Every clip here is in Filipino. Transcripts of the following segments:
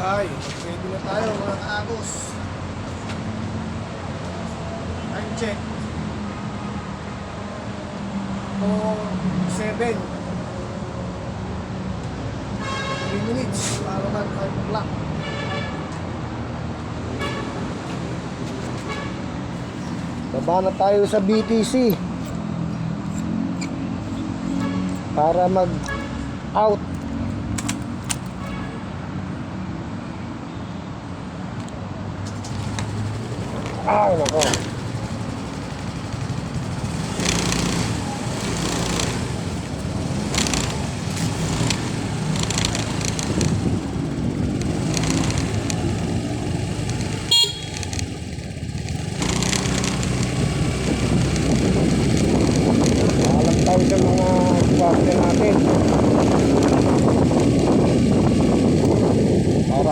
Ay, ready na tayo mga kaagos. Time check. O 7. 3 minutes para mag 5 o'clock. Baba na tayo sa BTC. Para mag out Ay, nako.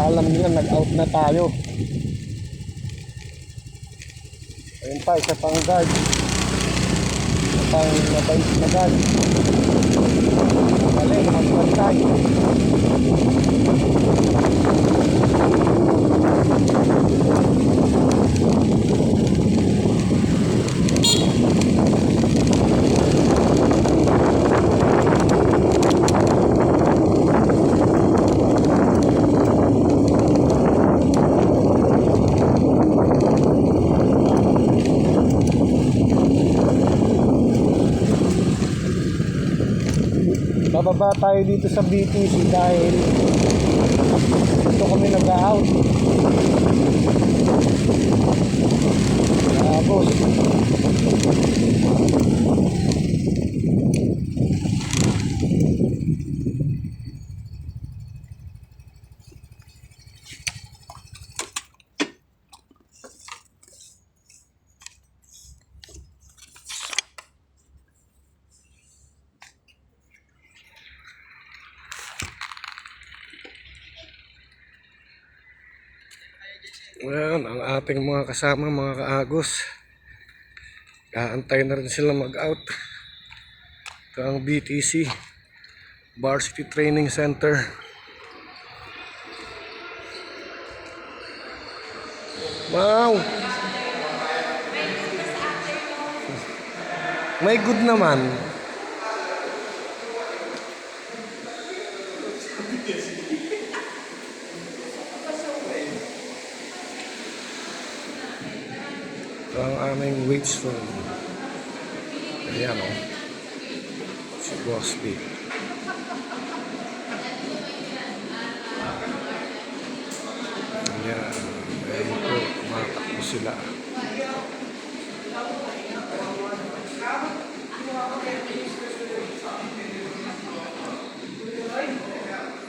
Alam nila nag-out na tayo. Pa, isa pang guard. Isa pang mabait na guard. Magaling, magbantay. Bababa tayo dito sa BTC dahil dito kami nag-out. Ngayon, ang ating mga kasama, mga kaagos. Kaantay na rin sila mag-out. Ito ang BTC, Varsity Training Center. Wow! May good naman. Ang aming weights room. Ayan o. Si Boss B. Ayan. Ayan po. Kumatakbo sila.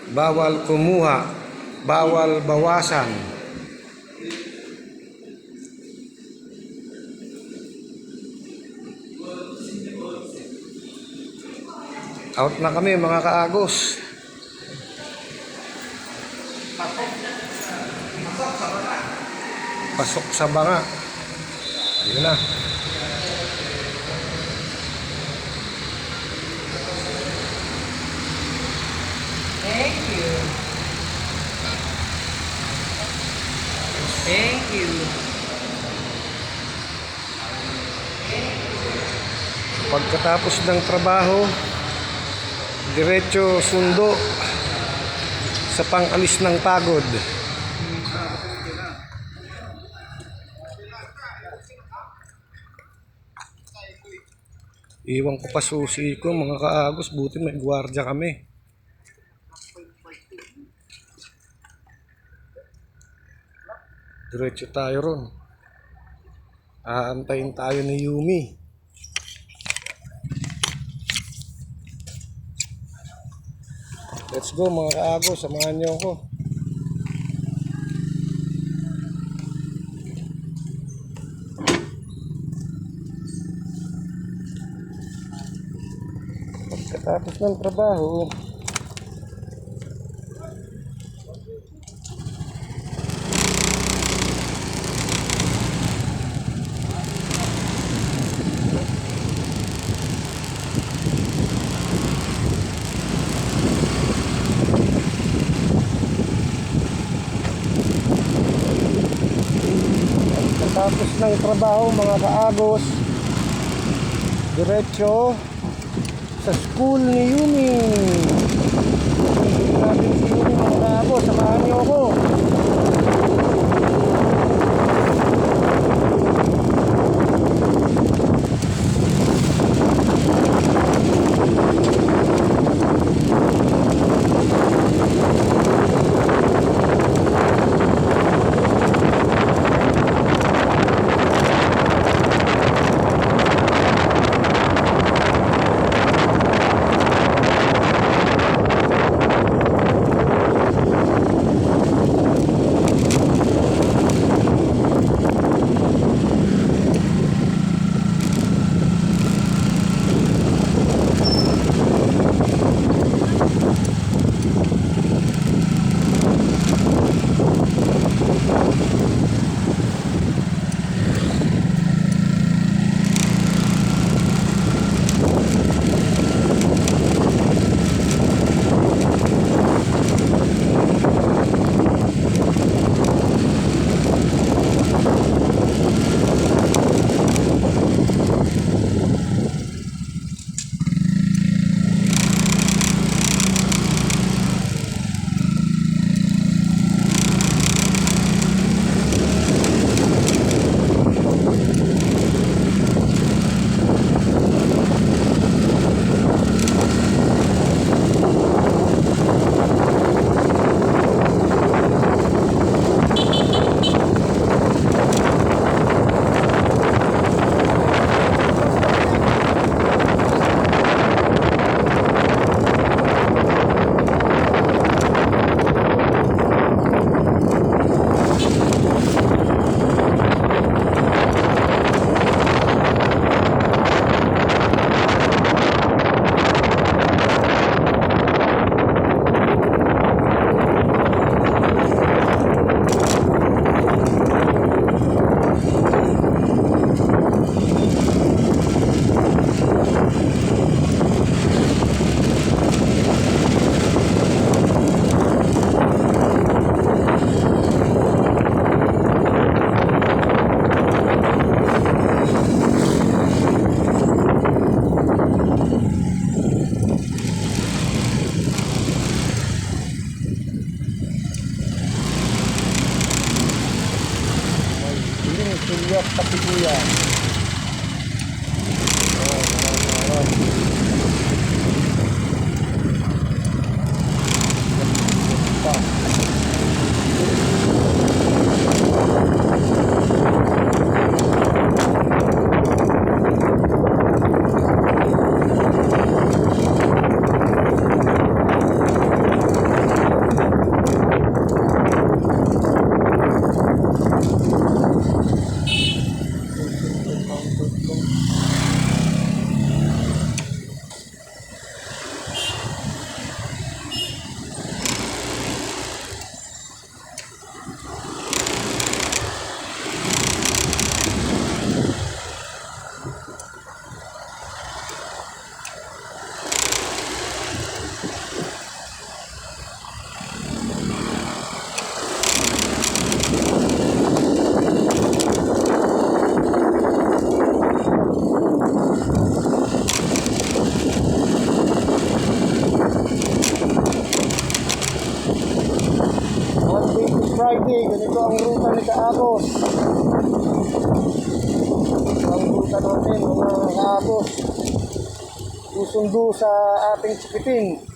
Bawal kumuha. Bawal bawasan. Out na kami mga kaagos. Pasok sa banga. Ayun na. Thank you. Thank you. Pagkatapos ng trabaho, diretso sundo sa pang-alis ng pagod. Iwan ko pa susi ko mga kaagos, buti may gwardiya kami. Diretso tayo ron. Aantayin tayo ni Yumi. Let's go mga kaago, samahan niyo ako. Pagkatapos ng trabaho, ng trabaho mga kaagos. Diretso sa school ni Yumi. Hindi natin si Yumi mga kaagos. Samahan niyo ako. Piling Susundo sa ating chikiting.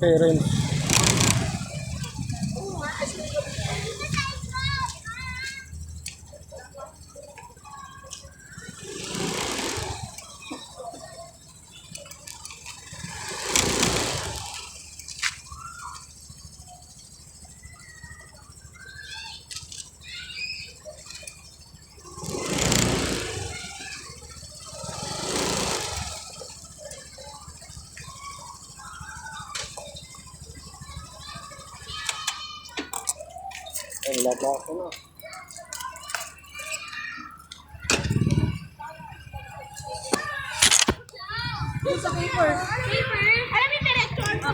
Parents. Ako na. Sa paper. Paper? Alam yung director ko.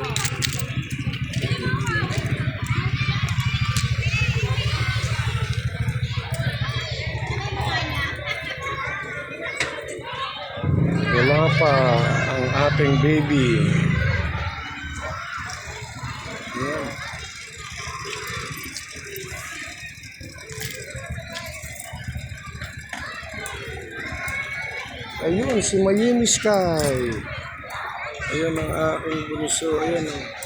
Wala pa ang ating baby. Si Mayumi Sky. Ayan ang aking bunso. Ayan. oh.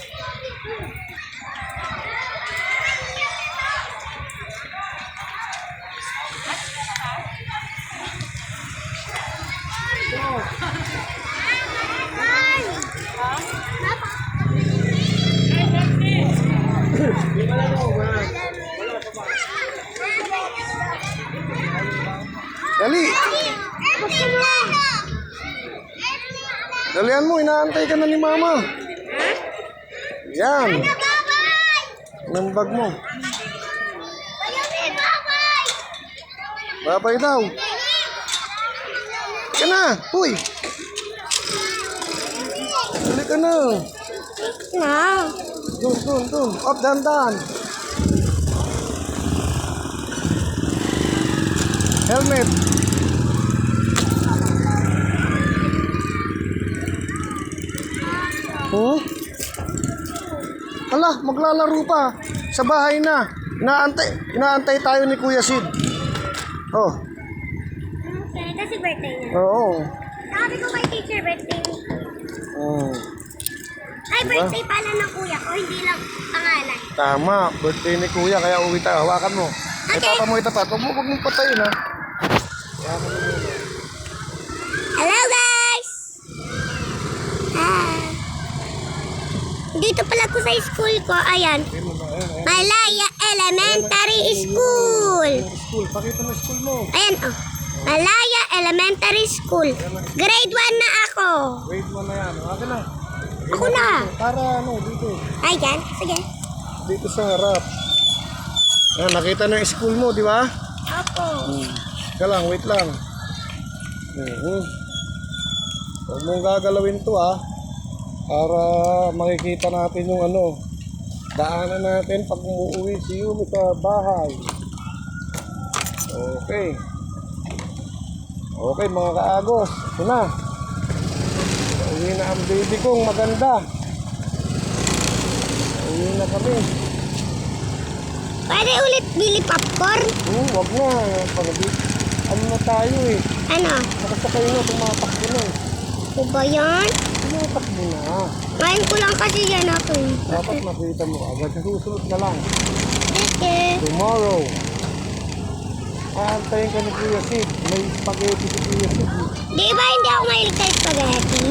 Dalian mo, inaantay ka na ni Mama. Yan. Anong bag mo? Babay daw. Ka na, huy. Dali ka na. Na. Dun, dun, dun. Up, down, down. Helmet. Oh? Ala, maglalaro pa. Sa bahay na. Inaantay, inaantay tayo ni Kuya Sid. Oh, Okay, kasi birthday niya. oo. Sabi ko kay teacher birthday. Oh. Ay, birthday pala ng kuya ko, hindi lang pangalan. Tama, birthday ni Kuya, kaya uwi tayo. Hawakan mo. Ay, Okay. papa mo itapat. Huwag mo, huwag mong patayin, ha? Hawakan mo muna. Hello guys! Ah. Dito pala ko sa school ko. Ayan. Malaya Elementary School. School, pakita mo school mo. Ayan oh. Malaya Elementary School. Grade 1 na ako. Wait mo na yan. Akin na. Ako na. Para ano, dito. Ayan. Sige. Dito sa harap. Ayan, nakita na yung school mo, di ba? Opo. Hmm. Lang, wait lang. Mhm. Huwag mong gagalawin to ah. Para makikita natin yung ano. Daanan natin pag umuwi si Yumi sa bahay. Okay. Okay mga kaagos. Ito na. Uwi na ang baby kong maganda. Uwi na kami. Pwede ulit bili popcorn? Hmm, wag na. Pag ano na tayo eh. Ano? Nakasakay na, tumatakbo na eh. Ano ba yan? Tumatakbo na. Ngayon ko lang kasi yan ako. eh. Dapat makita mo agad. Sa susunod na lang. Okay. Tomorrow. Aantayin ka ni Kuya Sid. May spaghetti si Kuya Sid. Di ba hindi ako mahilig sa spaghetti?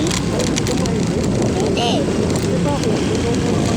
Mo hindi? Mo Hindi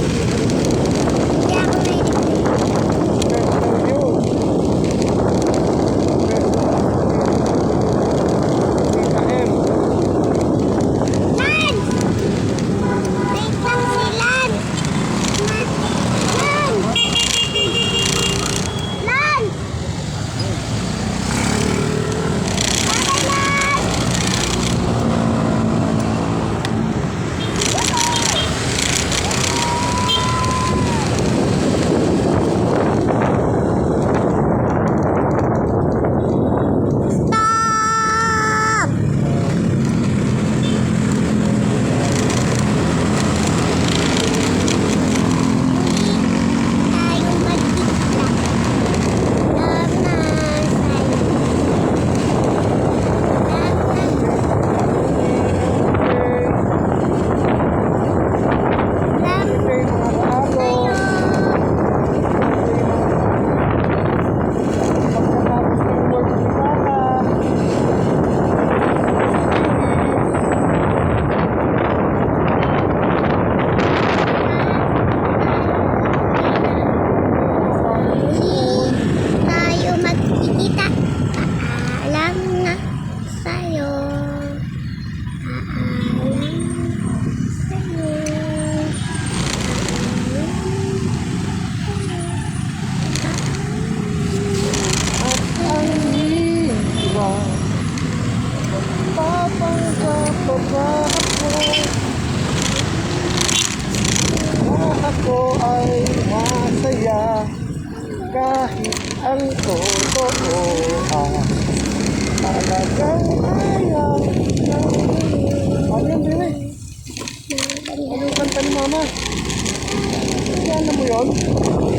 road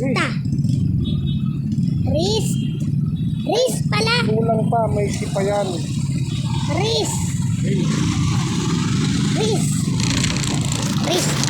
Rista. Rist. Rist pala. Kulang pa, may sipa yan. Rist. Rist. Rist. Rist.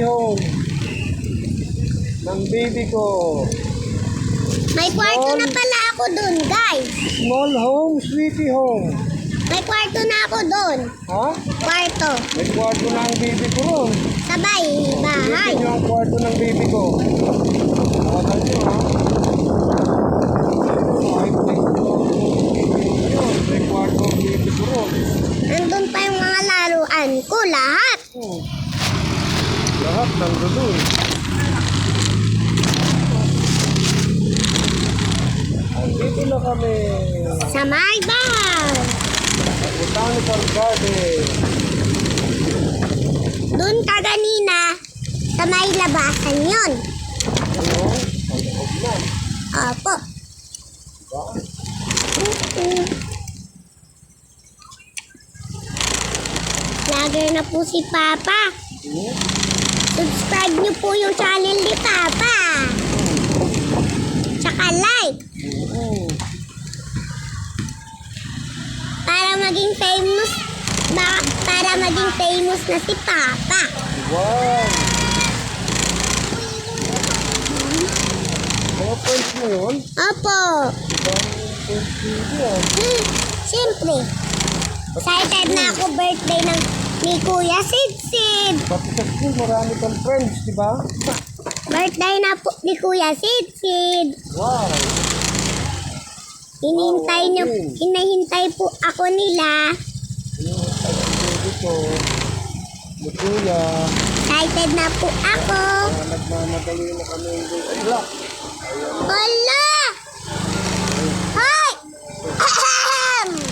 Home ng baby ko. May kwarto na pala ako dun, guys. Small home sweetie home. May kwarto na ako dun. Ha? Kwarto. May kwarto na ang baby ko ron. Sabay, bahay. Ito yung kwarto ng baby ko. Hawakan nyo ha. Ang. Nandun pa yung mga laruan ko, lahat. Hmm. Lahat ng doon. Dito na kami. Sa my bahay. Botanical Garden. Dun ka ganina, sa may labasan yun. Ano? Ang na. Opo. Vlogger na po si Papa. Hmm? Subscribe niyo po yung channel ni Papa. Tsaka like. Para maging famous. Para maging famous na si Papa. Wow! Mga friends mo yun? Opo. Hmm, siyempre. Excited na ako birthday ng ni Kuya Sid Sid. Pati school, marami kang friends, di ba? Birthday na po ni Kuya Sid Sid. Wow! Hinihintay niyo, hinahintay po ako nila. Pag-baby ko, Lutuya, Excited na po ako. uh, nagmamadali na kami. Ay, lock! Hala! Hoy! Ahem!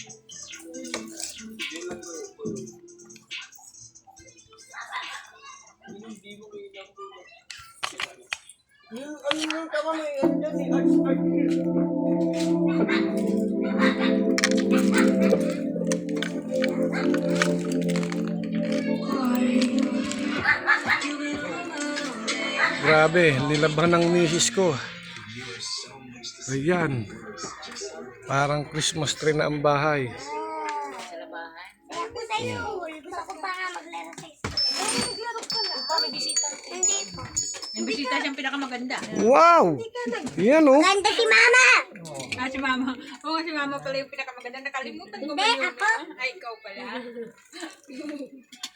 Grabe, nilabhan ng misis ko. Ayan. Parang Christmas tree na ang bahay. Sa'yo, gusto ko pa nga maglaro sa Hindi po. Yung bisita siyang pinakamaganda. Wow! Yan oh. Ganda si Mama! Ah, si Mama. Oo, si Mama pala yung pinakamaganda. Nakalimutan ko ba Hindi, yun? ako. Ay, ikaw pala.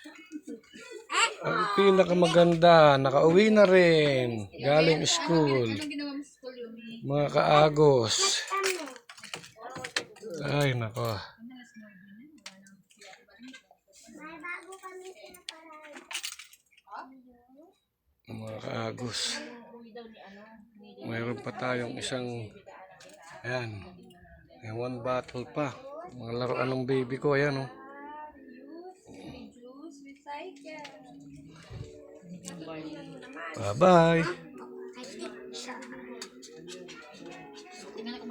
Ang pinakamaganda, nakauwi na rin. Galing school. Mga kaagos. Ay, nako. Mga kaagos. Mayroon pa tayong isang, ayan, may one bottle pa. Mga laruan ng baby ko, ayan oh. Bye-bye. Tingnan ko.